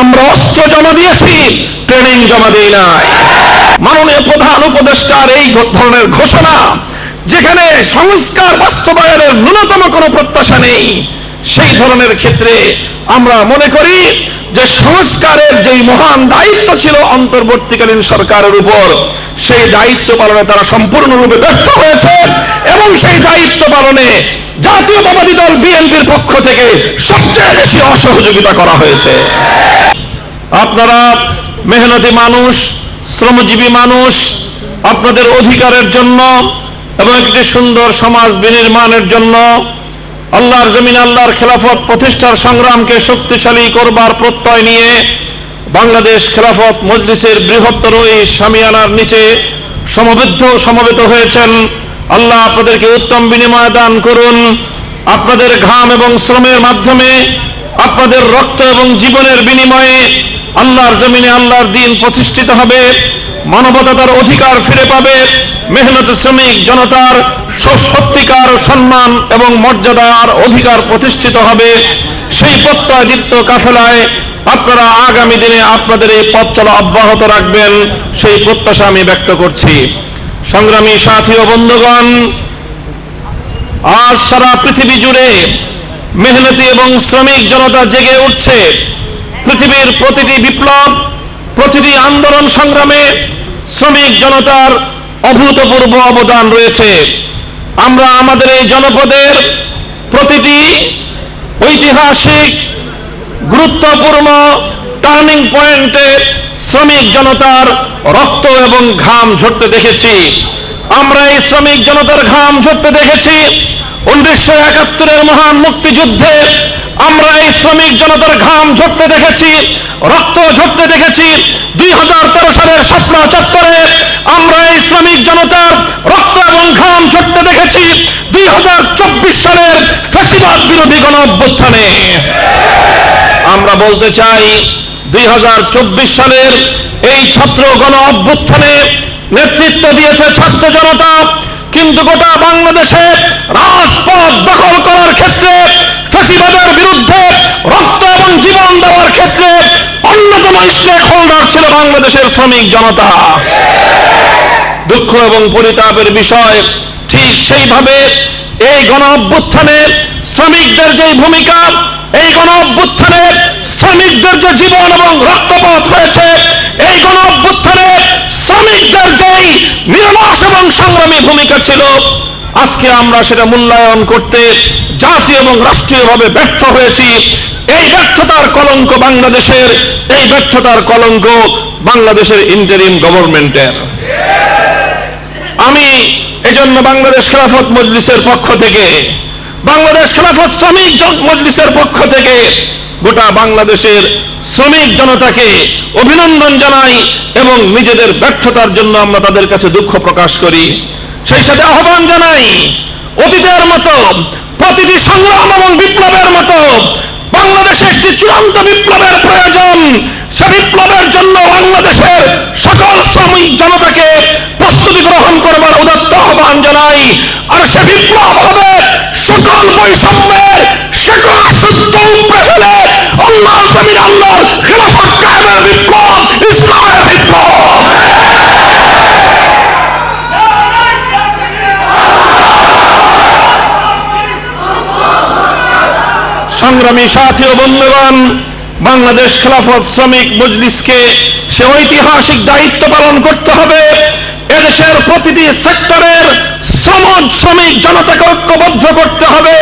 আমরা অস্ত্র জমা দিয়েছি, ট্রেনিং জমা দিই নাই। মাননীয় প্রধান উপদেষ্টার এই ধরনের ঘোষণা, যেখানে সংস্কার বাস্তবায়নের ন্যূনতম কোনো প্রত্যাশা নেই। সেই ধরনের ক্ষেত্রে আমরা মনে করি যে সংস্কারের যেই মহান দায়িত্ব ছিল অন্তর্বর্তীকালীন সরকারের উপর, সেই দায়িত্ব পালনে তারা সম্পূর্ণরূপে ব্যর্থ হয়েছে এবং সেই দায়িত্ব পালনে জাতীয়তাবাদী দল বিএনপির পক্ষ থেকে সবচেয়ে বেশি অসহযোগিতা করা হয়েছে। আপনারা মেহনতি মানুষ, শ্রমজীবী মানুষ, আপনাদের অধিকারের জন্য এবং একটি সুন্দর সমাজ বিনির্মাণের জন্য আল্লাহর জমিন, আল্লাহর খেলাফত প্রতিষ্ঠার সংগ্রামকে শক্তিশালী করবার প্রত্যয় নিয়ে বাংলাদেশ খেলাফত মজলিসের বৃহত্তর এই সামিয়ানার নিচে সমবেত সমবেত হয়েছেন। আল্লাহ আপনাদেরকে উত্তম বিনিময় দান করুন। আপনাদের ঘাম এবং শ্রমের মাধ্যমে, আপনাদের রক্ত এবং জীবনের বিনিময়ে আল্লাহর জমিনে, আল্লাহর দিন প্রতিষ্ঠিত হবে। মানবতা তার অধিকার ফিরে পাবে। মেহনত শ্রমিক জনতার সত্যিকার সম্মান এবং মর্যাদার অধিকার প্রতিষ্ঠিত হবে। সেই প্রত্যয় কাফেলায় আপনারা আগামী দিনে আপনাদের এই পথ চলা অব্যাহত রাখবেন, সেই প্রত্যাশা আমি ব্যক্ত করছি। সংগ্রামী সাথী ও বন্ধুগণ, আজ সারা পৃথিবী জুড়ে মেহনতি এবং শ্রমিক জনতা জেগে উঠছে। পৃথিবীর প্রতিটি বিপ্লব, প্রতিটি আন্দোলন সংগ্রামে শ্রমিক জনতার অভূতপূর্ব অবদান রয়েছে। আমরা আমাদের এই জনপদের প্রতিটি ঐতিহাসিক, গুরুত্বপূর্ণ টার্নিং পয়েন্টে শ্রমিক জনতার রক্ত এবং ঘাম ঝরতে দেখেছি। আমরা এই শ্রমিক জনতার ঘাম ঝরতে দেখেছি। উনিশশো একাত্তরের মহান মুক্তিযুদ্ধে আমরা এই শ্রমিক জনতার ঘাম ঝরতে দেখেছি, রক্ত ঝরতে দেখেছি। দুই হাজার তেরো সালের স্বপ্ন চত্বরে আমরা এই শ্রমিক জনতার রক্ত এবং ঘাম ঝরতে দেখেছি। দুই হাজার চব্বিশ সালের ফ্যাসিবাদ বিরোধী গণ অভ্যুত্থানে আমরা বলতে চাই, দুই হাজার চব্বিশ সালের এই ছাত্র গণ অভ্যুত্থানে নেতৃত্ব দিয়েছে ছাত্র জনতা। কিন্তু গোটা বাংলাদেশে রাজপথ দখল করার ক্ষেত্রে, ফেসিবাদের বিরুদ্ধে রক্ত এবং জীবন দেওয়ার ক্ষেত্রে অন্যতম স্টেক হোল্ডার ছিল বাংলাদেশের শ্রমিক জনতা। দুঃখ এবং পরিতাপের বিষয় ঠিক সেইভাবে এই গণ অভ্যুত্থানে শ্রমিকদের যে ভূমিকা, এই গণ অভ্যুত্থানে শ্রমিকদের যে জীবন এবং রক্তপাত হয়েছে, এই গণ অভ্যুত্থানে শ্রমিকদের যেই নির্বাস এবং সংগ্রামী ভূমিকা ছিল, আজকে আমরা সেটা মূল্যায়ন করতে জাতীয় এবং রাষ্ট্রীয়ভাবে ব্যর্থ হয়েছি। এই ব্যর্থতার কলঙ্ক বাংলাদেশের, এই ব্যর্থতার কলঙ্ক বাংলাদেশের ইন্টারিম গভর্নমেন্টের আমি এজন্য বাংলাদেশ খেলাফত মজলিসের পক্ষ থেকে বাংলাদেশ খেলাফত শ্রমিক মজলিসের পক্ষ থেকে গোটা বাংলাদেশের শ্রমিক জনতাকে অভিনন্দন জানাই এবং নিজেদের ব্যর্থতার জন্য আমরা তাদের কাছে দুঃখ প্রকাশ করি। সেই সাথে আহ্বান জানাই, অতীতের মতো, প্রতিটি সংগ্রাম এবং বিপ্লবের মতো বাংলাদেশে একটি চূড়ান্ত বিপ্লবের প্রয়োজন। সে বিপ্লবের জন্য বাংলাদেশের সকল শ্রমিক জনতাকে প্রস্তুতি গ্রহণ করবার উদাত্ত আহ্বান জানাই। আর সে বিপ্লব হবে সত্য উপরে জমিন আল্লাহ খেলাফত কায়েমের বিপ্লব ইসলামের বিপ্লব। সংগ্রামী সাথী ও বন্ধুগণ, বাংলাদেশ খেলাফত শ্রমিক মজলিসকে সে ঐতিহাসিক দায়িত্ব পালন করতে হবে। এদেশের প্রতিটি সেক্টরের শ্রম শ্রমিক জনতাকে ঐক্যবদ্ধ করতে হবে।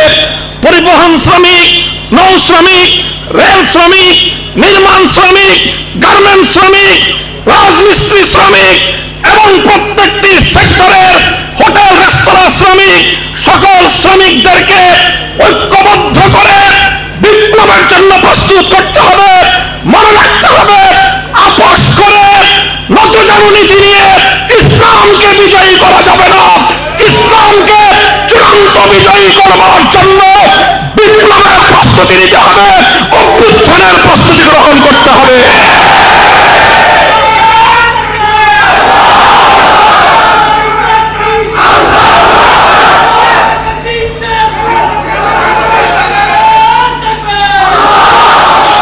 পরিবহন শ্রমিক, নৌ শ্রমিক, রেল শ্রমিক, নির্মাণ শ্রমিক, গার্মেন্ট শ্রমিক, রাজমিস্ত্রি শ্রমিক এবং প্রত্যেকটি সেক্টরের হোটেল, রেস্তোরাঁ শ্রমিক সকল শ্রমিকদেরকে ঐক্যবদ্ধ করে বিপ্লবের জন্য করবার জন্য বিপ্লবের প্রস্তুতি নিতে হবে, অভ্যুত্থানের প্রস্তুতি গ্রহণ করতে হবে।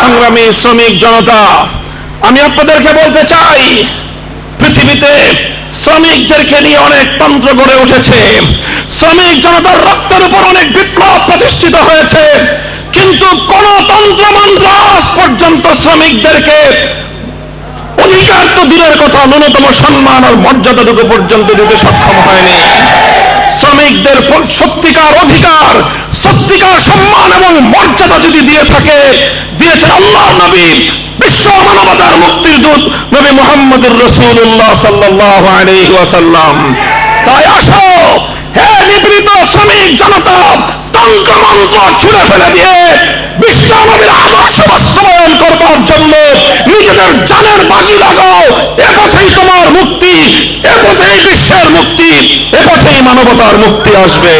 সংগ্রামী শ্রমিক জনতা, আমি আপনাদেরকে বলতে চাই, পৃথিবীতে শ্রমিকদেরকে নিয়ে অনেক তন্ত্র গড়ে উঠেছে। শ্রমিক জনতার রক্তের উপর অনেক বিপ্লব প্রতিষ্ঠিত হয়েছে। কিন্তু কোন তন্ত্র মন্ত্র আজ পর্যন্ত শ্রমিকদেরকে অধিকার তো দূরের কথা, ন্যূনতম সম্মান আর মর্যাদাটুকু পর্যন্ত দিতে সক্ষম হয়নি। শ্রমিকদের সত্যিকার অধিকার, সত্যিকার সম্মান এবং মর্যাদা যদি দিয়ে থাকে, দিয়েছেন আল্লাহ নবী বিশ্ব মানবতার মুক্তির দূত নবী মোহাম্মদুর রসুল্লাহ সাল্লাহ আলাইহি ওয়াসাল্লাম। তাই আসো, হে নিপীড়িত শ্রমিক জনতা, তন্ত্র মন্ত্র ছুড়ে ফেলে দিয়ে বিশ্ব নবীর আদর্শ বাস্তবায়ন করবার জন্য নিজেদের জানের বাজি লাগাও। এ তোমার মুক্তি, এ বিশ্বের মুক্তি, এ মানবতার মুক্তি আসবে।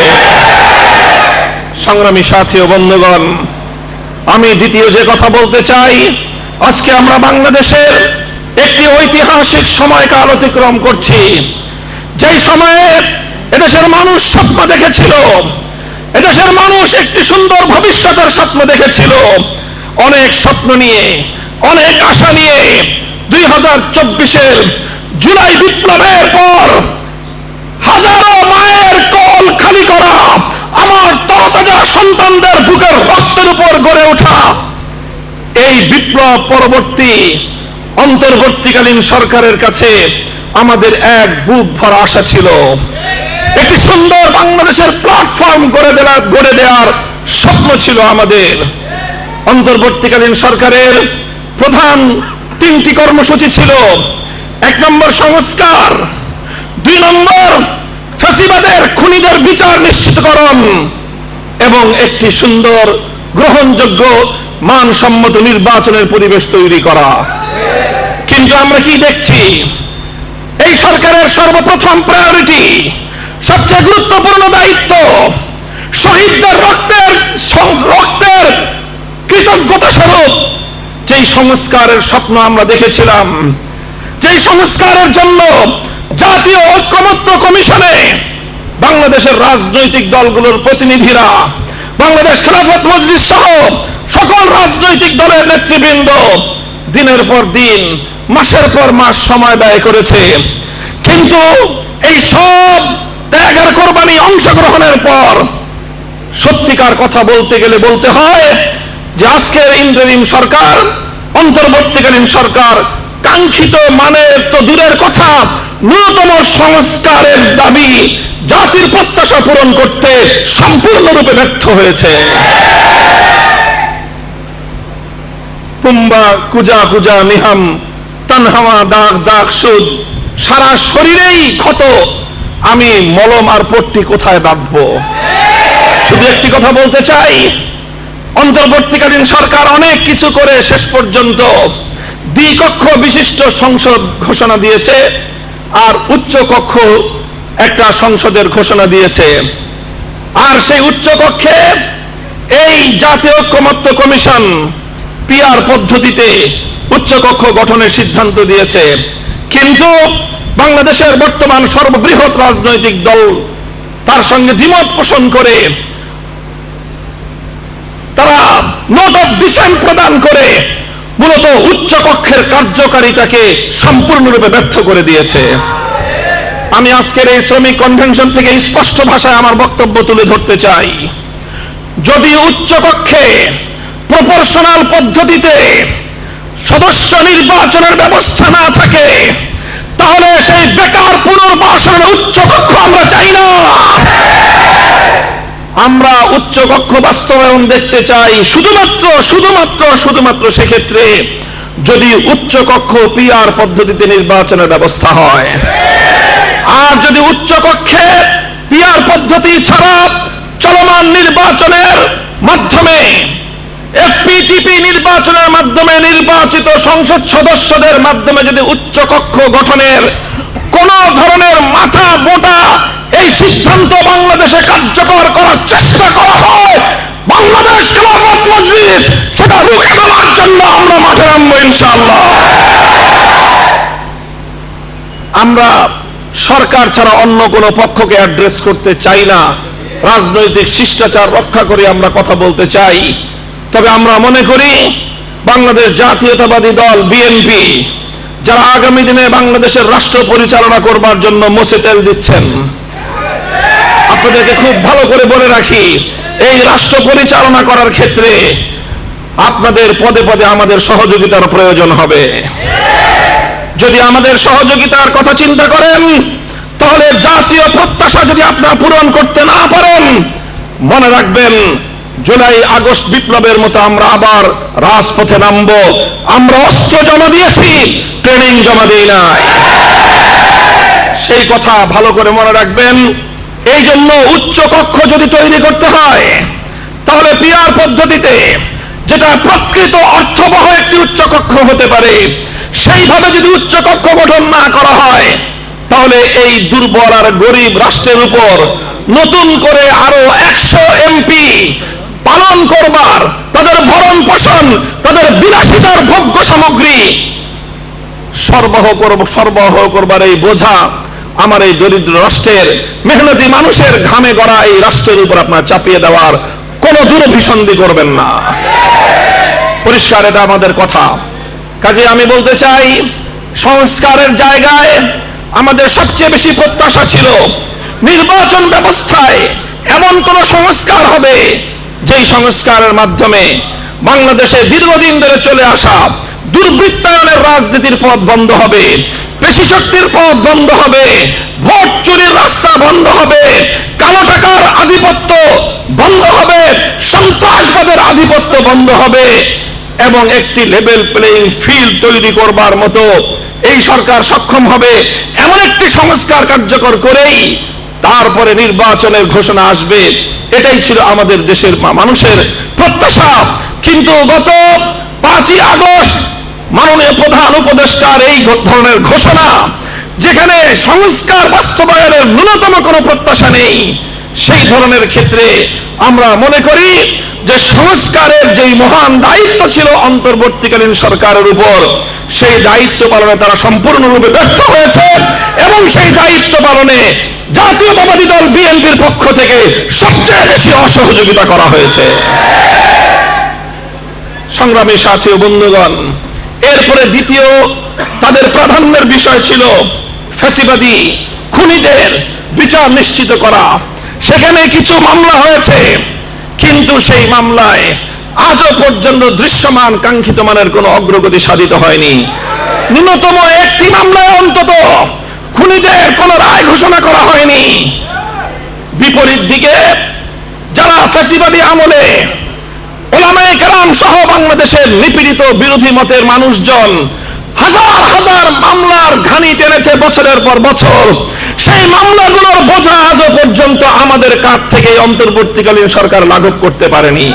সংগ্রামী সাথী ও বন্ধুগণ, আমি দ্বিতীয় যে কথা বলতে চাই আজকে আমরা বাংলাদেশের একটি ঐতিহাসিক সময়কাল অতিক্রম করছি। যেই সময়ে এদেশের মানুষ স্বপ্ন দেখেছিল, এদেশের মানুষ একটি সুন্দর ভবিষ্যতের স্বপ্ন দেখেছিল। অনেক স্বপ্ন নিয়ে, অনেক আশা নিয়ে দুই হাজার চব্বিশের জুলাই বিপ্লবের পর হাজারো মায়ের কল খালি করা, আমার তরতাজা সন্তানদের বুকের রক্তের উপর গড়ে ওঠা এই বিপ্লব পরবর্তী, অন্তর্বর্তীকালীন সরকারের কাছে আমাদের এক বুক ভরা আশা ছিল। একটি সুন্দর বাংলাদেশের প্ল্যাটফর্ম গড়ে দেওয়ার গড়ে দেওয়ার স্বপ্ন ছিল আমাদের। অন্তর্বর্তীকালীন সরকারের প্রধান তিনটি কর্মসূচি ছিল, এক নম্বর সংস্কার, দুই নম্বর ফ্যাসিবাদের, খুনিদের বিচার নিশ্চিতকরণ এবং একটি সুন্দর গ্রহণযোগ্য মানসম্মত নির্বাচনের পরিবেশ তৈরি করা। কিন্তু আমরা কি দেখছি? এই সরকারের সর্বপ্রথম প্রায়োরিটি সবচেয়ে গুরুত্বপূর্ণ দায়িত্ব, শহীদদের রক্তের রক্তের কৃতজ্ঞতা স্বরূপ। যেই সংস্কারের স্বপ্ন আমরা দেখেছিলাম, যেই সংস্কারের জন্য জাতীয় ঐক্যমত্য কমিশনে বাংলাদেশের রাজনৈতিক দলগুলোর প্রতিনিধিরা, বাংলাদেশ খেলাফত মজলিস সহ সকল রাজনৈতিক দলের নেতৃবৃন্দ দিনের পর দিন, মাসের পর মাস সময় ব্যয় করেছে। কিন্তু এই সব ত্যাগের কোরবানি অংশগ্রহণের পর সত্যিকার কথা বলতে গেলে বলতে হয় যে আজকের ইন্টারিম সরকার, অন্তর্বর্তীকালীন সরকার কাঙ্ক্ষিত মানের তো দূরের কথা, ন্যূনতম সংস্কারের দাবি জাতির প্রত্যাশা পূরণ করতে সম্পূর্ণরূপে ব্যর্থ হয়েছে। পুম্বা কুজা কুজা নিহাম তানহামা দাগ দাগ সুদ, সারা শরীরেই ক্ষত। আমি মলম আর পট্টি কোথায় বাঁধবো? শুধু একটি কথা বলতে চাই, অন্তর্বর্তীকালীন সরকার অনেক কিছু করে শেষ পর্যন্ত দ্বিকক্ষ বিশিষ্ট সংসদ ঘোষণা দিয়েছে, আর উচ্চ কক্ষ একটা সংসদের ঘোষণা দিয়েছে। আর সেই উচ্চ কক্ষে এই জাতীয় ঐক্যমত্য কমিশন পিআর পদ্ধতিতে উচ্চকক্ষ গঠনের সিদ্ধান্ত দিয়েছে। কিন্তু বাংলাদেশের বর্তমান সর্ববৃহৎ রাজনৈতিক দল তার সঙ্গে দ্বিমত পোষণ করে, তারা নোট অফ প্রদান করে মূলত উচ্চ কক্ষের কার্যকারিতাকে সম্পূর্ণরূপে ব্যর্থ করে দিয়েছে। আমি আজকের এই শ্রমিক কনভেনশন থেকে স্পষ্ট ভাষায় আমার বক্তব্য তুলে ধরতে চাই। যদি উচ্চ কক্ষে প্রপোর্শনাল পদ্ধতিতে সদস্য নির্বাচনের ব্যবস্থা না থাকে, তাহলে সেই বেকার পুনর্বাসনের উচ্চ কক্ষ আমরা চাই না। আমরা উচ্চ কক্ষ বাস্তবায়ন দেখতে চাই, শুধুমাত্র শুধুমাত্র শুধুমাত্র সেক্ষেত্রে যদি উচ্চ কক্ষ পিআর পদ্ধতিতে নির্বাচনের ব্যবস্থা হয়। আর যদি উচ্চ কক্ষে পিআর পদ্ধতি ছাড়া চলমান নির্বাচনের মাধ্যমে নির্বাচনের মাধ্যমে নির্বাচিত সংসদ সদস্যদের মাধ্যমে যদি উচ্চ কক্ষ গঠনের কোন ধরনের মাথা মোটা এই সিদ্ধান্ত বাংলাদেশে কার্যকর করার চেষ্টা করা হয়, বাংলাদেশ খেলাফত মজলিস, সেটা রুখে দেওয়ার জন্য আমরা মাঠে নামবো ইনশাআল্লাহ। আমরা সরকার ছাড়া অন্য কোনো পক্ষকে অ্যাড্রেস করতে চাই না। রাজনৈতিক শিষ্টাচার রক্ষা করে আমরা কথা বলতে চাই। তবে আমরা মনে করি বাংলাদেশ জাতীয়তাবাদী দল, বিএনপি, যারা আগামী দিনে বাংলাদেশের রাষ্ট্র পরিচালনা করবার জন্য মোসে তেল দিচ্ছেন। আপনাদেরকে খুব ভালো করে বলে রাখি, এই রাষ্ট্র পরিচালনা করার ক্ষেত্রে আপনাদের পদে পদে আমাদের সহযোগিতার প্রয়োজন হবে। যদি আমাদের সহযোগিতার কথা চিন্তা করেন, তাহলে জাতীয় প্রত্যাশা যদি আপনারা পূরণ করতে না পারেন, মনে রাখবেন জুলাই আগস্ট বিপ্লবের মতো আমরা আবার রাজপথে নামবো। আমরা অস্ত্র জমা দিয়েছি, ট্রেনিং জমা দিই নাই। সেই কথা ভালো করে মনে রাখবেন। এই জন্য উচ্চ কক্ষ যদি তৈরি করতে হয়, তাহলে পিয়ার পদ্ধতিতে যেটা প্রকৃত অর্থবহ একটি উচ্চ কক্ষ হতে পারে, সেইভাবে যদি উচ্চ কক্ষ গঠন না করা হয়, তাহলে এই দুর্বল আর গরিব রাষ্ট্রের উপর নতুন করে আরও একশো এমপি পালন করবার, তাদের ভরণ পোষণ, তাদের বিলাসিতার ভোগ্য সামগ্রী। সরবরাহ করব সরবরাহ করবার এই বোঝা আমার এই দরিদ্র রাষ্ট্রের মেহনতি মানুষের ঘামে গড়া এই রাষ্ট্রের উপর আপনার চাপিয়ে দেওয়ার কোনো দুরভিসন্ধি করবেন না। পরিষ্কার, এটা আমাদের কথা। কাজে আমি বলতে চাই, সংস্কারের জায়গায় আমাদের সবচেয়ে বেশি প্রত্যাশা ছিল, নির্বাচন ব্যবস্থায় এমন কোন সংস্কার হবে যেই সংস্কারের মাধ্যমে বাংলাদেশে দীর্ঘদিন ধরে চলে আসা দুর্বৃত্তায়নের রাজনীতির পথ বন্ধ হবে, পেশি শক্তির পথ বন্ধ হবে, ভোট চুরির রাস্তা বন্ধ হবে, কালো টাকার আধিপত্য বন্ধ হবে, সন্ত্রাসবাদের আধিপত্য বন্ধ হবে এবং একটি লেভেল প্লেইং ফিল্ড তৈরি করবার মতো এই সরকার সক্ষম হবে এমন একটি সংস্কার কার্যকর করেই তারপরে নির্বাচনের ঘোষণা আসবে। এটাই ছিল আমাদের দেশের মানুষের প্রত্যাশা। কিন্তু গত পাঁচই আগস্ট মাননীয় প্রধান উপদেষ্টার এই ধরনের ঘোষণা, যেখানে সংস্কার বাস্তবায়নের ন্যূনতম কোনো প্রত্যাশা নেই, সেই ধরনের ক্ষেত্রে আমরা মনে করি যে সংস্কারের যেই মহান দায়িত্ব ছিল অন্তর্বর্তীকালীন সরকারের উপর, সেই দায়িত্ব পালনে তারা সম্পূর্ণরূপে ব্যর্থ হয়েছে এবং সেই দায়িত্ব পালনে জাতীয়তাবাদী দল বিএনপির পক্ষ থেকে সবচেয়ে বেশি অসহযোগিতা করা হয়েছে। সংগ্রামী সাথী বন্ধুগণ, এরপরে দ্বিতীয় তাদের প্রাধান্যের বিষয় ছিল ফ্যাসিবাদী খুনিদের বিচার নিশ্চিত করা। সেখানে কিছু মামলা হয়েছে। কিন্তু সেই মামলায় আজও পর্যন্ত দৃশ্যমান কাঙ্ক্ষিত মানের কোনো অগ্রগতি সাধিত হয়নি। ন্যূনতম একটি মামলায় অন্তত খুনিদের কোনো রায় ঘোষণা করা হয়নি। বিপরীত দিকে যারা ফ্যাসিবাদী আমলে ওলামাই কেরাম সহ বাংলাদেশের নিপীড়িত বিরোধী মতের মানুষজন হাজার হাজার মামলার ঘানি টেনেছে বছরের পর বছর। সেই মামলাগুলোর বোঝা আজও পর্যন্ত আমাদের কাছ থেকে অন্তর্বর্তীকালীন সরকার লাঘব করতে পারেনি।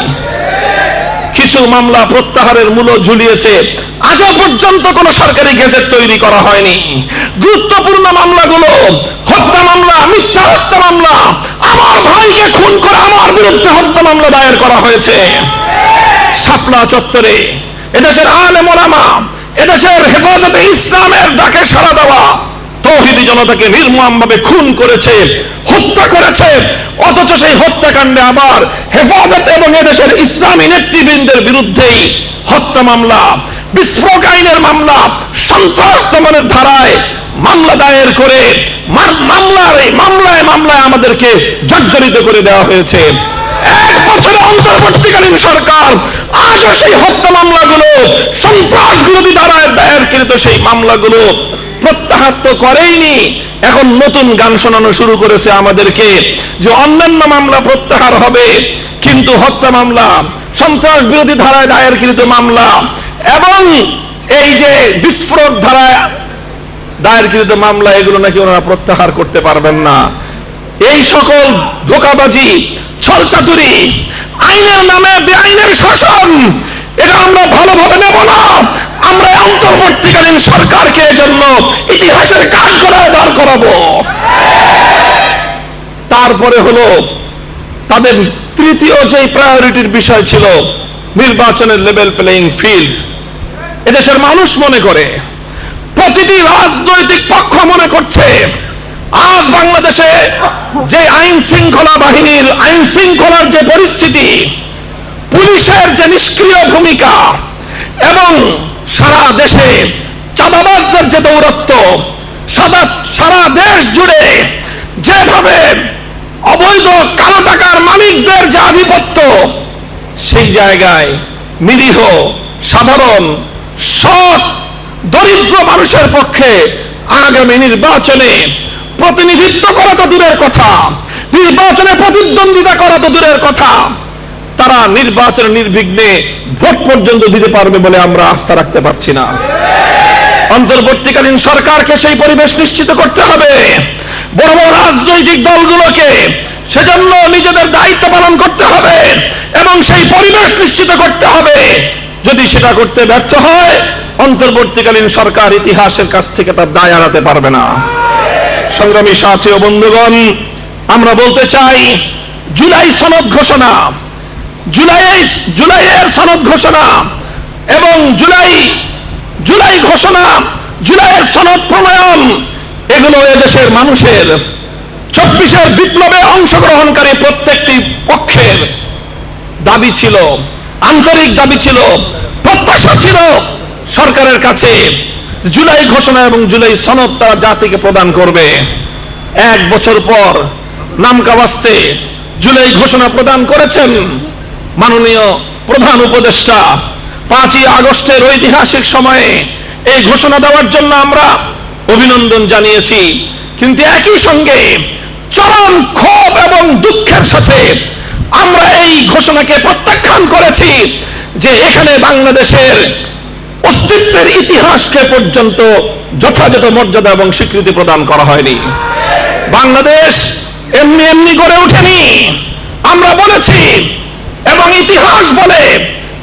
কিছু মামলা প্রত্যাহারের মূল্য ঝুলিয়েছে। আজও পর্যন্ত কোন সরকারি গেজেট তৈরি করা হয়নি। গুরুত্বপূর্ণ মামলাগুলো, হত্যা মামলা, মিথ্যা হত্যা মামলা, আমার ভাইকে খুন করে আমার বিরুদ্ধে হত্যা মামলা দায়ের করা হয়েছে। শাপলা চত্বরে এদেশের আলেম এদেশের হেফাজতে ইসলামের ডাকে সাড়া দেওয়া। তৌহিদি জনতাকে নির্মমভাবে খুন করেছে, হত্যা করেছে, অথচ সেই হত্যাকাণ্ডে আবার হেফাজত এবং এদেশের ইসলামী নেতৃবৃন্দের বিরুদ্ধেই হত্যা মামলা, বিস্ফোরক আইনের মামলা, সন্ত্রাস দমনের ধারায় মামলা দায়ের করে মামলার এই মামলায় মামলায় আমাদেরকে জর্জরিত করে দেওয়া হয়েছে। এক বছরে অন্তর্বর্তীকালীন সরকার, আজও সেই হত্যা মামলাগুলো সন্ত্রাস বিরোধী ধারায় দায়েরকৃত সেই মামলাগুলো প্রত্যাহার তো করেইনি। এখন নতুন গান শোনানো শুরু করেছে আমাদেরকে যে অন্যান্য মামলা প্রত্যাহার হবে, কিন্তু হত্যা মামলা, সন্ত্রাস বিরোধী ধারায় দায়েরকৃত মামলা, এবং এই যে বিস্ফোরক ধারায় দায়েরকৃত মামলা, এগুলো নাকি ওনারা প্রত্যাহার করতে পারবেন না। এই সকল ধোকাবাজি ছলচাতুরি আইনের নামে বেআইনের শাসন, এটা আমরা ভালোভাবে নেব না। আমরা অন্তর্বর্তীকালীন সরকারকে জন্য ইতিহাসের কাঠ করায় দাঁড় করাবো। তারপরে হলো তাদের তৃতীয় যে প্রায়োরিটির বিষয় ছিল, নির্বাচনের লেভেল প্লেইং ফিল্ড এদেশের মানুষ মনে করে, প্রতিটি রাজনৈতিক পক্ষ মনে করছে আজ বাংলাদেশে যে আইন শৃঙ্খলা বাহিনীর আইন শৃঙ্খলার যে পরিস্থিতি, পুলিশের যে নিষ্ক্রিয় ভূমিকা এবং সারা দেশে চাঁদাবাজদের যে দৌরত্ব, সাদা, সারা দেশ জুড়ে যেভাবে অবৈধ কালো টাকার মালিকদের যে আধিপত্য, সেই জায়গায় নিরীহ, সাধারণ, সৎ, দরিদ্র মানুষের পক্ষে আগামী নির্বাচনে প্রতিনিধিত্ব করা তো দূরের কথা। নির্বাচনে প্রতিদ্বন্দ্বিতা করা তো দূরের কথা। তারা নির্বাচনে নির্বিঘ্নে ভোট পর্যন্ত দিতে পারবে বলে আমরা আস্থা রাখতে পারছি না। অন্তর্বর্তীকালীন সরকারকে সেই পরিবেশ নিশ্চিত করতে হবে। বড় বড় রাজনৈতিক দলগুলোকে সেজন্য নিজেদের দায়িত্ব পালন করতে হবে এবং সেই পরিবেশ নিশ্চিত করতে হবে। যদি সেটা করতে ব্যর্থ হয়, অন্তর্বর্তীকালীন সরকার ইতিহাসের কাছ থেকে তার দায় এড়াতে পারবে না। সংগ্রামী সাথী ও বন্ধুগণ, আমরা বলতে চাই, জুলাই সনদ ঘোষণা জুলাই জুলাইয়ের সনদ ঘোষণা এবং জুলাই জুলাই ঘোষণা, জুলাইয়ের সনদ প্রণয়ন, এগুলো এদেশের মানুষের চব্বিশের বিপ্লবে অংশগ্রহণকারী প্রত্যেকটি পক্ষের দাবি ছিল, আন্তরিক দাবি ছিল, প্রত্যাশা ছিল সরকারের কাছে। জুলাই ঘোষণা এবং জুলাই সনদ তারা জাতিকে প্রদান করবে। এক বছর পর নামকাবাস্তে জুলাই ঘোষণা প্রদান করেছেন মাননীয় প্রধান উপদেষ্টা। পাঁচই আগস্টের ঐতিহাসিক সময়ে এই ঘোষণা দেওয়ার জন্য আমরা অভিনন্দন জানিয়েছি। কিন্তু একই সঙ্গে চরম ক্ষোভ এবং দুঃখের সাথে আমরা এই ঘোষণাকে প্রত্যাখ্যান করেছি যে এখানে বাংলাদেশের অস্তিত্বের ইতিহাসকে পর্যন্ত যথাযথ মর্যাদা এবং স্বীকৃতি প্রদান করা হয়নি। বাংলাদেশ এমনি এমনি গড়ে ওঠেনি। আমরা বলেছি, এবং ইতিহাস বলে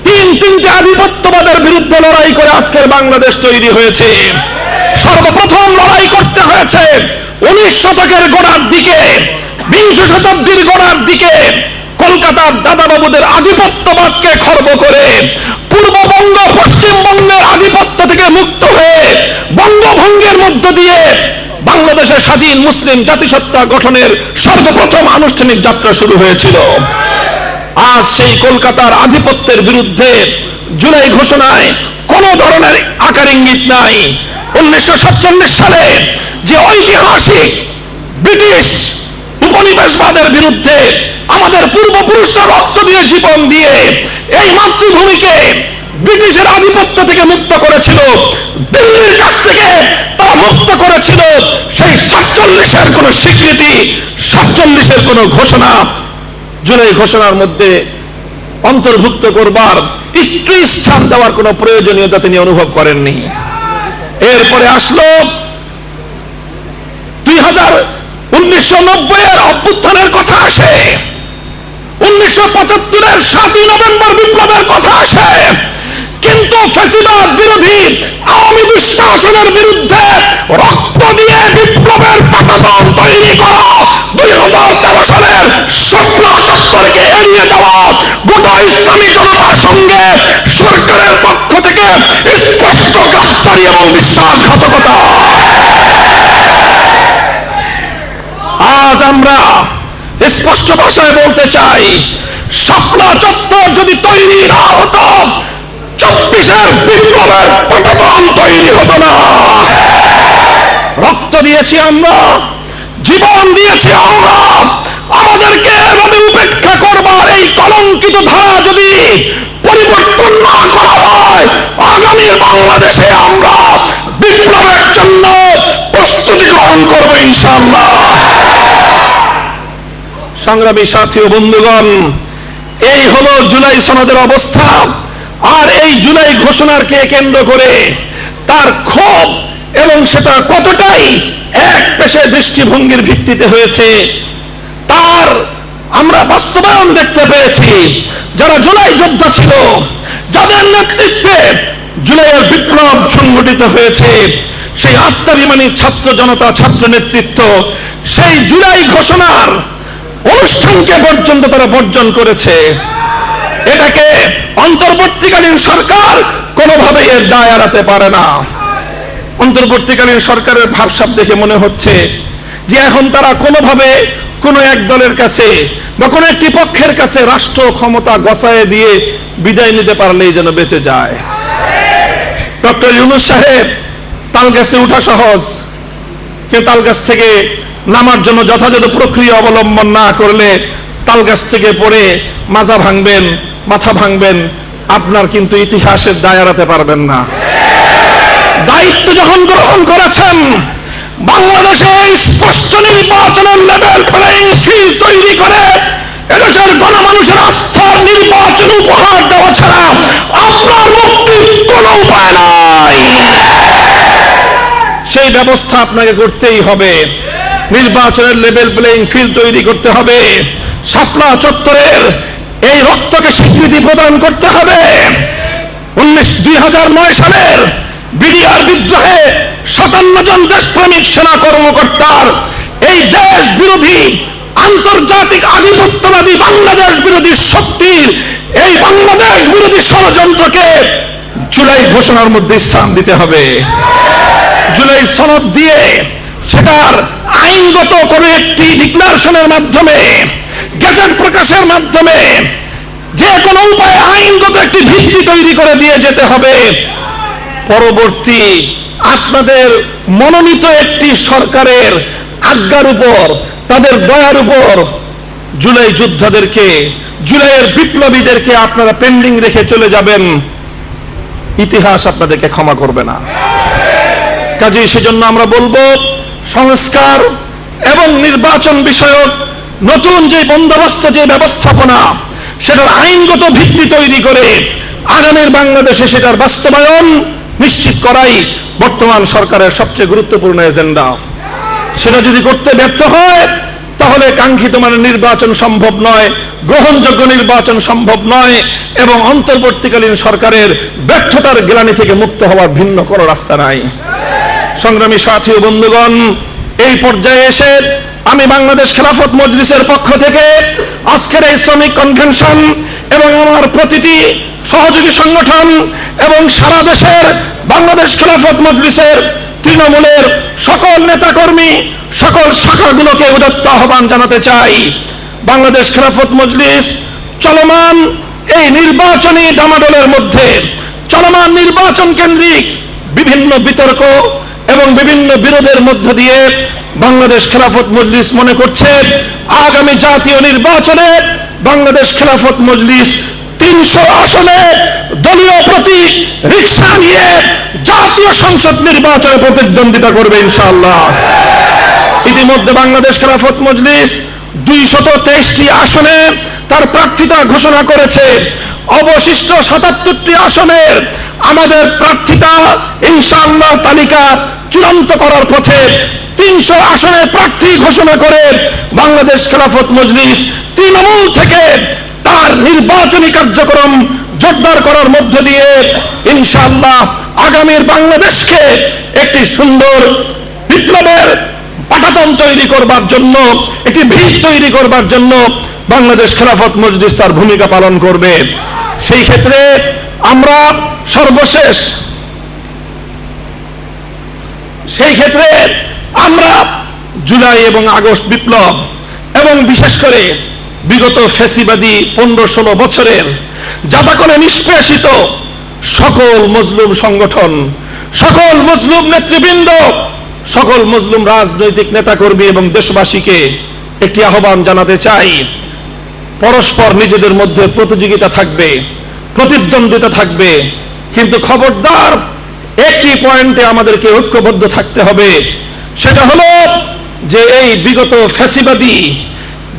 তিন তিনটে আধিপত্যবাদের বিরুদ্ধে লড়াই করে আজকের বাংলাদেশ তৈরি হয়েছে। সর্বপ্রথম লড়াই করতে হয়েছে উনিশ শতকের গোড়ার দিকে, বিংশ শতাব্দীর গোড়ার দিকে। কলকাতার দাদাবাবুদের আধিপত্যবাদকে খর্ব করে পূর্ববঙ্গ, পশ্চিমবঙ্গের আধিপত্য থেকে মুক্ত হয়ে বঙ্গভঙ্গের মধ্য দিয়ে বাংলাদেশের স্বাধীন মুসলিম জাতিসত্তা গঠনের সর্বপ্রথম আনুষ্ঠানিক যাত্রা শুরু হয়েছিল। আজ সেই কলকাতার আধিপত্যের বিরুদ্ধে জুলাই ঘোষণায় কোন ধরনের আকার ইঙ্গিত নাই। উনিশশো সালে যে ঐতিহাসিক ব্রিটিশ উপনিবেশবাদের বিরুদ্ধে আমাদের পূর্বপুরুষরা রক্ত দিয়ে জীবন দিয়ে এই মাতৃভূমিকে ব্রিটিশের আধিপত্য থেকে মুক্ত করেছিল, দিল্লির কাছ থেকে তারা মুক্ত করেছিল। সেই সাতচল্লিশের কোন স্বীকৃতি, সাতচল্লিশের কোন ঘোষণা জুলাই ঘোষণার মধ্যে অন্তর্ভুক্ত করবার একটু স্থান দেওয়ার কোন প্রয়োজনীয়তা তিনি অনুভব করেননি। এরপরে আসলো দুই হাজার বিরুদ্ধে রক্ত দিয়ে বিপ্লবের পতাতন তৈরি করা দুই হাজার তেরো সালের স্বপ্ন চত্বরকে এড়িয়ে যাওয়া গোটা ইসলামী জনতার সঙ্গে সরকারের পক্ষ থেকে স্পষ্ট গাদ্দারি এবং বিশ্বাসঘাতকতা। আজ আমরা স্পষ্ট ভাষায় বলতে চাই, স্বপ্ন চত্বর যদি তৈরি না হতো, চব্বিশের বিপ্লবের পতন তৈরি হতো না। রক্ত দিয়েছি আমরা, জীবন দিয়েছি আমরা, আমাদেরকে এভাবে উপেক্ষা করবার এই কলঙ্কিত ধারা যদি পরিবর্তন করা হয়। বাংলাদেশে আমরা বিপ্লবের জন্য প্রস্তুতি গ্রহণ করব ইনশাআল্লাহ। সংগ্রামী সাথী ও বন্ধুগণ, এই হলো জুলাই সনদের অবস্থা। আর এই জুলাই ঘোষণারকে কেন্দ্র করে তার ক্ষোভ এবং সেটা কতটাই এক পেশে দৃষ্টিভঙ্গির ভিত্তিতে হয়েছে, তার আমরা বাস্তবায়ন দেখতে পেয়েছি। যারা জুলাই যোদ্ধা ছিল, যাদের নেতৃত্বে জুলাইয়ের বিপ্লব সংগঠিত হয়েছে, সেই আত্মাভিমানী ছাত্র জনতা, ছাত্র নেতৃত্ব, সেই জুলাই ঘোষণার অনুষ্ঠানকে পর্যন্ত তারা বর্জন করেছে। এটাকে অন্তর্বর্তীকালীন সরকার কোনোভাবে এর দায় এড়াতে পারে না। অন্তর্বর্তীকালীন সরকারের ভাবসাব দেখে মনে হচ্ছে যে এখন তারা কোনোভাবে কোনো এক দলের কাছে বা কোনো একটি পক্ষের কাছে রাষ্ট্র ক্ষমতা গসায় দিয়ে বিদায় নিতে পারলেই যেন বেঁচে যায়। ডক্টর ইউনুস সাহেব তাল গাছে উঠা সহজ, কিন্তু তাল গাছ থেকে নামার জন্য যথাযথ প্রক্রিয়া অবলম্বন না করলে তাল গাছ থেকে পড়ে মাজা ভাঙবেন, মাথা ভাঙবেন, আপনার কিন্তু ইতিহাসের দায় এড়াতে পারবেন না। দায়িত্ব যখন গ্রহণ করেছেন বাংলাদেশে স্পষ্ট নির্বাচনের লেভেল প্লেইং ফিল্ড তৈরি করে। এদেশের গণমানুষের আস্থার নির্বাচন উপহার দেওয়া ছাড়া আপনার মুক্তির কোনো উপায় নাই। সেই ব্যবস্থা আপনাকে করতেই হবে। নির্বাচনের লেভেল প্লেইং ফিল্ড তৈরি করতে হবে। শাপলা চত্বরের এই রক্তকে স্বীকৃতি প্রদান করতে হবে। উনিশ দুই সালের বিডিআর বিদ্রোহে সাতান্ন জন দেশপ্রেমিক সেনা কর্মকর্তার এই দেশ বিরোধী আন্তর্জাতিক আধিপত্যবাদী বাংলাদেশ বিরোধী শক্তির এই বাংলাদেশ বিরোধী ষড়যন্ত্রকে জুলাই ঘোষণার মধ্যে স্থান দিতে হবে। জুলাই সনদ দিয়ে সেটার আইনগত কোন একটি ডিক্লারেশনের মাধ্যমে গেজেট প্রকাশের মাধ্যমে যে কোনো উপায়ে আইনগত একটি ভিত্তি তৈরি করে দিয়ে যেতে হবে। পরবর্তী আপনাদের মনোনীত একটি সরকারের আজ্ঞার উপর, তাদের দয়ার উপর জুলাই যোদ্ধাদেরকে, জুলাইয়ের বিপ্লবীদেরকে আপনারা পেন্ডিং রেখে চলে যাবেন। ইতিহাস আপনাদেরকে ক্ষমা করবে না। কাজে সেজন্য আমরা বলব, সংস্কার এবং নির্বাচন বিষয়ক নতুন যে বন্দোবস্ত, যে ব্যবস্থাপনা, সেটার আইনগত ভিত্তি তৈরি করে আগামীর বাংলাদেশে সেটার বাস্তবায়ন নিশ্চিত করাই বর্তমান সরকারের সবচেয়ে গুরুত্বপূর্ণ এজেন্ডা। সেটা যদি করতে ব্যর্থ হয়, তাহলে কাঙ্ক্ষিত মানে নির্বাচন সম্ভব নয়, গ্রহণযোগ্য নির্বাচন সম্ভব নয়, এবং অন্তর্বর্তীকালীন সরকারের ব্যর্থতার গ্লানি থেকে মুক্ত হওয়ার ভিন্ন কোনো রাস্তা নাই। সংগ্রামী সাথী ও বন্ধুগণ, এই পর্যায়ে এসে আমি বাংলাদেশ খেলাফত মজলিসের পক্ষ থেকে আজকের এই শ্রমিক কনভেনশন এবং আমার প্রতিটি সহযোগী সংগঠন এবং সারা দেশের বাংলাদেশ খেলাফত মজলিসের তৃণমূলের সকল নেতাকর্মী সকল শাখাগুলোকে উদত্ত আহ্বান জানাতে চাই। বাংলাদেশ খেলাফত মজলিস চলমান এই নির্বাচনী ডামাডোলের মধ্যে চলমান নির্বাচন কেন্দ্রিক বিভিন্ন বিতর্ক এবং বিভিন্ন বিরোধের মধ্য দিয়ে বাংলাদেশ খেলাফত মজলিস মনে করছে, আগামী জাতীয় নির্বাচনে বাংলাদেশ খেলাফত মজলিস তিনশো আসনে দলীয় প্রতীক রিক্সা নিয়ে জাতীয় সংসদ নির্বাচনে প্রতিদ্বন্দ্বিতা করবে ইনশাআল্লাহ। ইতিমধ্যে বাংলাদেশ খেলাফত মজলিস দুইশত তেইশটি আসনে তার প্রার্থিতা ঘোষণা করেছে। অবশিষ্ট সাতাত্তরটি আসনের আমাদের প্রার্থিতা ইনশাআল্লাহ তালিকা চূড়ান্ত করার পথে তিনশো আসনের প্রার্থী ঘোষণা করে বাংলাদেশ খেলাফত মজলিস তৃণমূল থেকে তার নির্বাচনী কার্যক্রম জোরদার করার মধ্য দিয়ে ইনশাআল্লাহ আগামীর বাংলাদেশকে একটি সুন্দর বিপ্লবের পাঠাতন তৈরি করবার জন্য, একটি ভিত তৈরি করবার জন্য বাংলাদেশ খেলাফত মজলিস তার ভূমিকা পালন করবে। সেই ক্ষেত্রে আমরা সর্বশেষ, সেই ক্ষেত্রে আমরা জুলাই এবং আগস্ট বিপ্লব এবং বিশেষ করে বিগত ফেসিবাদী পনেরো ষোলো বছরের যাতা করে নিষ্পেষিত সকল মজলুম সংগঠন, সকল মজলুম নেতৃবৃন্দ, সকল মজলুম রাজনৈতিক নেতাকর্মী এবং দেশবাসীকে একটি আহ্বান জানাতে চাই। পরস্পর নিজেদের মধ্যে প্রতিযোগিতা থাকবে, প্রতিদ্বন্দ্বিতা থাকবে, কিন্তু খবরদার একটি পয়েন্টে আমাদেরকে ঐক্যবদ্ধ থাকতে হবে। সেটা হলো যে এই বিগত ফ্যাসিবাদী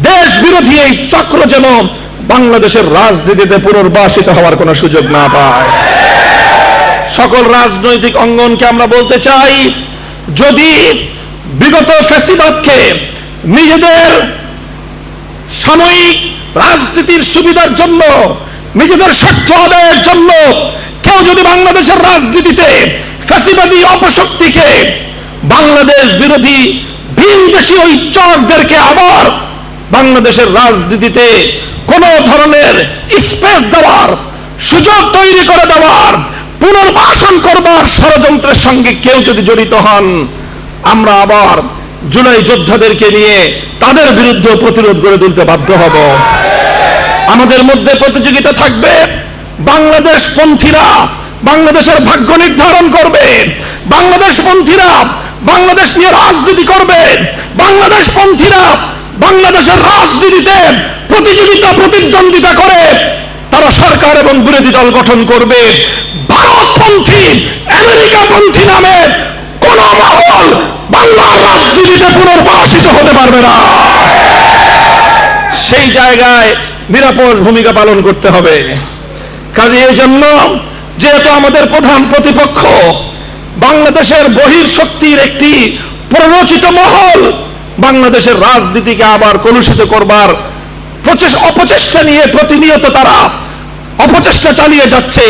দেশ বিরোধী এই চক্র যেন বাংলাদেশের রাজনীতিতে পুনর্বাসিত হওয়ার কোনো সুযোগ না পায়। সকল রাজনৈতিক অঙ্গনকে আমরা বলতে চাই, যদি বিগত ফ্যাসিবাদকে নিজেদের সাময়িক রাজনীতির সুবিধার জন্য, নিজেদের স্বার্থ আদায়ের জন্য কেউ যদি বাংলাদেশের রাজনীতিতে ফ্যাসিবাদী অপশক্তিকে বাংলাদেশ বিরোধী ভিন দেশি ওই চকদেরকে আবার বাংলাদেশের রাজনীতিতে কোন ধরনের স্পেস দেওয়ার, সুযোগ তৈরি করে দেওয়ার, পুনর্বাসন করবার ষড়যন্ত্রের সঙ্গে কেউ যদি জড়িত হন, আমরা আবার জুলাই যোদ্ধাদেরকে নিয়ে তাদের বিরুদ্ধে প্রতিরোধ গড়ে তুলতে বাধ্য হব। আমাদের মধ্যে প্রতিযোগিতা থাকবে। বাংলাদেশ পন্থীরা বাংলাদেশের ভাগ্য নির্ধারণ করবে। বাংলাদেশ পন্থীরা বাংলাদেশ নিয়ে রাজনীতি করবে। বাংলাদেশ পন্থীরা বাংলাদেশের রাজনীতিতে প্রতিযোগিতা, প্রতিদ্বন্দ্বিতা করে, তারা সরকার এবং বিরোধী দল গঠন করবে। ভারতপন্থী আমেরিকাপন্থী নামে কোন মহল বাংলার রাজনীতিতে পুনর্বাসিত হতে পারবে না। সেই জায়গায় নিরাপদ ভূমিকা পালন করতে হবে। কাজে এই জন্য যেহেতু আমাদের প্রধান প্রতিপক্ষ বাংলাদেশের বহির শক্তির একটি প্ররোচিত মহল বাংলাদেশের রাজনীতিকে আবার কলুষিত করবার অপচেষ্টা নিয়ে প্রতিনিয়ত তারা অপচেষ্টা চালিয়ে যাচ্ছে।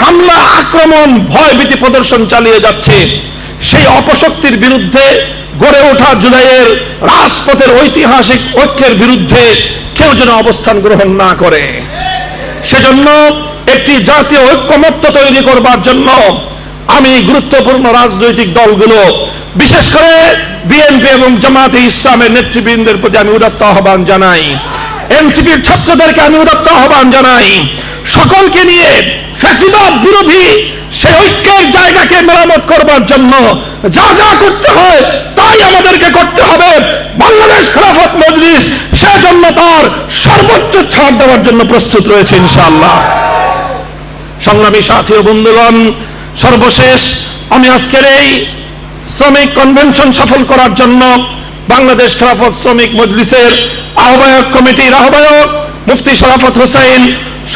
হামলা, আক্রমণ, ভয়ভীতি প্রদর্শন চালিয়ে যাচ্ছে। সেই অপশক্তির বিরুদ্ধে গড়ে ওঠা জুলাইয়ের রাজপথের ঐতিহাসিক ঐক্যের বিরুদ্ধে কেউ যেন অবস্থান গ্রহণ না করে। সেজন্য একটি জাতীয় ঐক্যমত্য তৈরি করবার জন্য আমি গুরুত্বপূর্ণ রাজনৈতিক দলগুলো, বিশেষ করে বিএনপি এবং জামাতে ইসলামের নেতৃবৃন্দের প্রতি আমি উদাত্ত আহ্বান জানাই। এনসিপির ছাত্রদেরকে আমি উদাত্ত আহ্বান জানাই। সকলকে নিয়ে ফ্যাসিবাদ বিরোধী সেই ঐক্যের জায়গাকে মেরামত করবার জন্য যা যা করতে হয় তাই আমাদেরকে করতে হবে। বাংলাদেশ খেলাফত মজলিস সেজন্য তার সর্বোচ্চ ছাড় দেওয়ার জন্য প্রস্তুত রয়েছে ইনশাআল্লাহ। সংগ্রামী সাথী ও বন্ধুগণ সর্বশেষ, আমি আজকের এই শ্রমিক কনভেনশন সফল করার জন্য বাংলাদেশ খেলাফত শ্রমিক মজলিসের আহ্বায়ক কমিটির আহ্বায়ক মুফতি শরাফত হোসেন,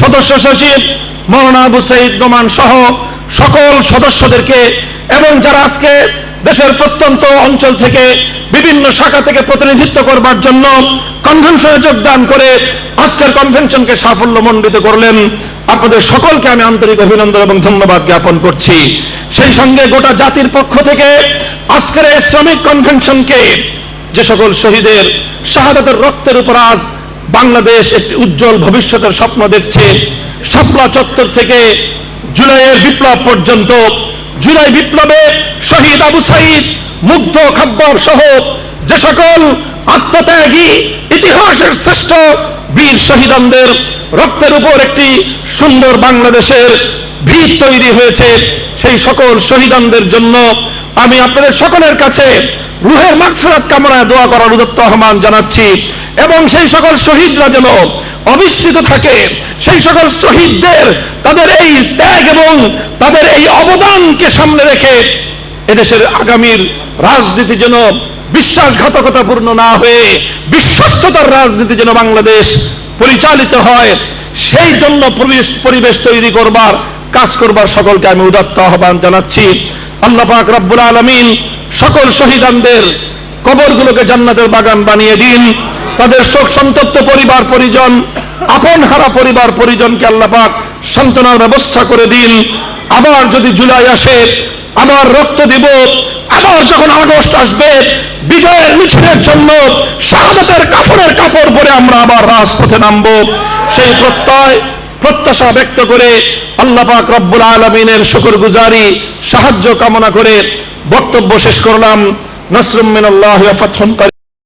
সদস্য সচিব মৌলানা আবু সঈদ নোমান সহ সকল সদস্যদেরকে এবং যারা আজকে দেশের প্রত্যন্ত অঞ্চল থেকে বিভিন্ন শাখা থেকে প্রতিনিধিত্ব করবার জন্য কনভেনশনে যোগদান করে আজকের কনভেনশনকে সাফল্য মণ্ডিত করলেন আপনাদের সকলকে আমি আন্তরিক অভিনন্দন এবং ধন্যবাদ জ্ঞাপন করছি। সেই সঙ্গে গোটা জাতির পক্ষ থেকে আজকের শ্রমিক কনভেনশনকে যে সকল শহীদের শাহাদাতের রক্তের উপর আজ বাংলাদেশ একটি উজ্জ্বল ভবিষ্যতের স্বপ্ন দেখছে শাপলা চত্বর থেকে জুলাইয়ের বিপ্লব পর্যন্ত, জুলাই বিপ্লবে শহীদ আবু সাইদ, মুগ্ধ খাব্বর সহ যে সকল আত্মত্যাগী ইতিহাসের শ্রেষ্ঠ বীর শহীদদের রক্তের উপর একটি সুন্দর বাংলাদেশের ভিত তৈরি হয়েছে। সেই সকল শহীদদের জন্য আমি আপনাদের সকলের কাছে রুহের মাকফরাত কামনায় দোয়া করার উদত্ত আহ্বান জানাচ্ছি। এবং সেই সকল শহীদরা যেন অবিস্মৃত থাকে, সেই সকল শহীদদের তাদের এই ত্যাগ এবং তাদের এই অবদানকে সামনে রেখে এদেশের আগামীর রাজনীতি যেন বিশ্বাসঘাতকতাপূর্ণ না হয়ে বিশ্বস্ততার রাজনীতি যেন বাংলাদেশ পরিচালিত হয়, সেই জন্য পরিবেশ তৈরি করবার, কাজ করবার সকলকে আমি উদাত্ত আহ্বান জানাচ্ছি। আল্লাহ পাক রব্বুল আলমিন সকল শহীদানদের কবরগুলোকে জান্নাতের বাগান বানিয়ে দিন। তাদের শোক সন্তপ্ত পরিবার, পরিজন, আপন হারা পরিবার, পরিজনকে আল্লাহ পাক সান্ত্বনার ব্যবস্থা করে দিন। আবার যদি জুলাই আসে আবার রক্ত দিব, আবার যখন আগস্ট আসবে, বিজয়ের মিছিলের জন্য শাহাদাতের কাপড়ের কাপড় পরে আমরা আবার রাজপথে নামব। সেই প্রত্যয়, প্রত্যাশা ব্যক্ত করে আল্লাহ পাক রব্বুল আলমিনের শুকুর গুজারি সাহায্য কামনা করে বক্তব্য শেষ করলাম। নসরুম মিনাল্লাহ ফাতহুন